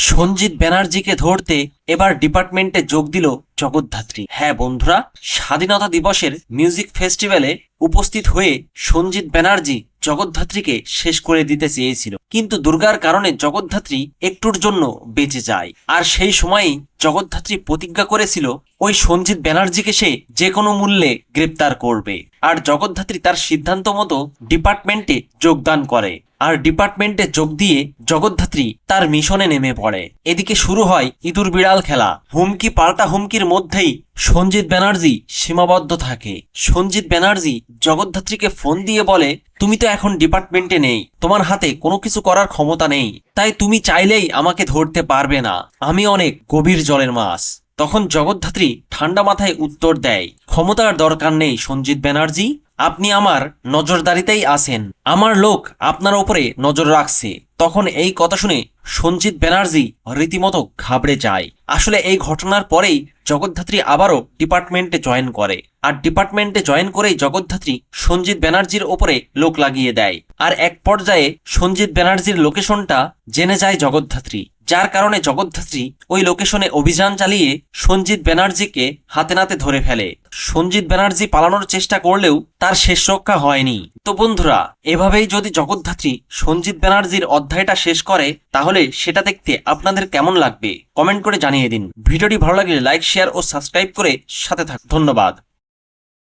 সঞ্জিত ব্যানার্জিকে ধরতে এবার ডিপার্টমেন্টে যোগ দিল জগদ্ধাত্রী। হ্যাঁ বন্ধুরা, স্বাধীনতা দিবসের মিউজিক ফেস্টিভ্যালে উপস্থিত হয়ে সঞ্জিত ব্যানার্জি জগদ্ধাত্রীকে শেষ করে দিতে চেয়েছিল। কিন্তু দুর্গার কারণে জগদ্ধাত্রী একটুর জন্য বেঁচে যায়। আর সেই সময়ই জগদ্ধাত্রী প্রতিজ্ঞা করেছিল, ওই সঞ্জিত ব্যানার্জিকে সে যে কোনো মূল্যে গ্রেপ্তার করবে। আর জগদ্ধাত্রী তার সিদ্ধান্ত মতো ডিপার্টমেন্টে যোগদান করে। আর ডিপার্টমেন্টে যোগ দিয়ে জগদ্ধাত্রী তার মিশনে নেমে পড়ে। এদিকে শুরু হয় ইঁদুর বিড়াল খেলা। হুমকি পাল্টা হুমকির মধ্যেই সঞ্জিত ব্যানার্জি সীমাবদ্ধ থাকে। সঞ্জিত ব্যানার্জি জগদ্ধাত্রীকে ফোন দিয়ে বলে, তুমি তো এখন ডিপার্টমেন্টে নেই। তোমার হাতে কোনো কিছু করার ক্ষমতা নেই। তাই তুমি চাইলেই আমাকে ধরতে পারবে না। আমি অনেক গভীর জলের মাছ। তখন জগদ্ধাত্রী ঠান্ডা মাথায় উত্তর দেয়, ক্ষমতার দরকার নেই সঞ্জিত ব্যানার্জি। আপনি আমার নজরদারিতেই আছেন। আমার লোক আপনার ওপরে নজর রাখছে। তখন এই কথা শুনে সঞ্জিত ব্যানার্জি রীতিমতো ঘাবড়ে যায়। আসলে এই ঘটনার পরেই জগদ্ধাত্রী আবারও ডিপার্টমেন্টে জয়েন করে। আর ডিপার্টমেন্টে জয়েন করেই জগদ্ধাত্রী সঞ্জিত ব্যানার্জির ওপরে লোক লাগিয়ে দেয়। আর এক পর্যায়ে সঞ্জিত ব্যানার্জির লোকেশনটা জেনে যায় জগদ্ধাত্রী। যার কারণে জগদ্ধাত্রী ওই লোকেশনে অভিযান চালিয়ে সঞ্জিত ব্যানার্জিকে হাতে নাতে ধরে ফেলে। সঞ্জিত ব্যানার্জি পালানোর চেষ্টা করলেও তার শেষ রক্ষা হয়নি। তো বন্ধুরা, এভাবেই যদি জগদ্ধাত্রী সঞ্জিত ব্যানার্জির অধ্যায়টা শেষ করে, তাহলে সেটা দেখতে আপনাদের কেমন লাগবে? কমেন্ট করে জানিয়ে দিন। ভিডিওটি ভালো লাগলে লাইক, শেয়ার ও সাবস্ক্রাইব করে সাথে থাক ধন্যবাদ।